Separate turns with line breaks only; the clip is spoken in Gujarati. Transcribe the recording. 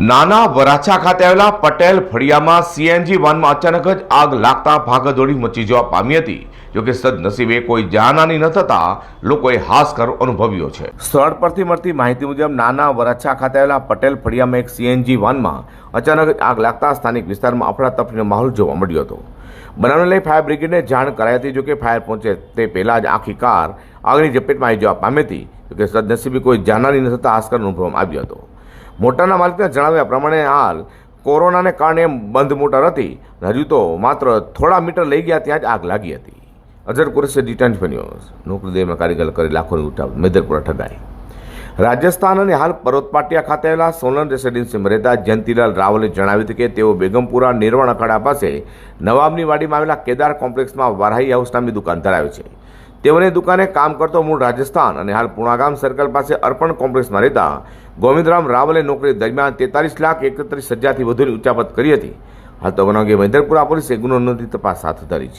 નાના વરાછા ખાતે આવેલા પટેલ ફળિયામાં સીએનજી વાનમાં અચાનક જ આગ લાગતા ભાગદોડી મચી જવા પામી હતી. જોકે સદનસીબે કોઈ જાનહાની ન થતા લોકોએ હાશકર અનુભવ્યો છે. સ્થળ પરથી મળતી માહિતી મુજબ નાના વરાછા ખાતે આવેલા પટેલ ફળિયામાં એક સીએનજી વાનમાં અચાનક જ આગ લાગતા સ્થાનિક વિસ્તારમાં અફડાતફડીનો માહોલ જોવા મળ્યો હતો. બનાવને લઈ ફાયર બ્રિગેડને જાણ કરાઈ હતી. જોકે ફાયર પહોંચે તે પહેલાં જ આખી કાર આગની ઝપેટમાં આવી જવા પામી હતી. જોકે સદનસીબે કોઈ જાનહાની ન થતા હાશકર અનુભવવામાં આવ્યો હતો. મોટરના માલિકને જણાવ્યા પ્રમાણે હાલ કોરોનાને કારણે બંધ મોટર હતી. હજુ તો માત્ર થોડા મીટર લઈ ગયા ત્યાં જ આગ લાગી હતી. અઝર કુરેશે ડિટેન્સ નોકરી નોકરીદેવમાં કારીગર કરી લાખોની ઉઠાવ. મેદરપુરા ઠગાઈ. રાજસ્થાન અને હાલ પર્વતપાટિયા ખાતે આવેલા સોલન રેસિડેન્સીમાં રહેતા જયંતિલાલ રાવલે જણાવ્યું હતું કે તેઓ બેગમપુરા નિર્વાણ અખાડા પાસે નવાબની વાડીમાં આવેલા કેદાર કોમ્પ્લેક્સમાં વારાહી હાઉસ નામની દુકાન ધરાવે છે. તેઓની દુકાને કામ કરતો મૂળ રાજસ્થાન અને હાલ પુણાગામ સર્કલ પાસે અર્પણ કોમ્પ્લેક્સમાં રહેતા ગોવિંદરામ રાવલે નોકરી દરમિયાન તેતાલીસ લાખ એકત્રીસ હજારથી વધુની ઉચાપત કરી હતી. હાલ તો બનાવગે મહેન્દ્રપુરા પોલીસે ગુનો નોંધી તપાસ હાથ ધરી છે.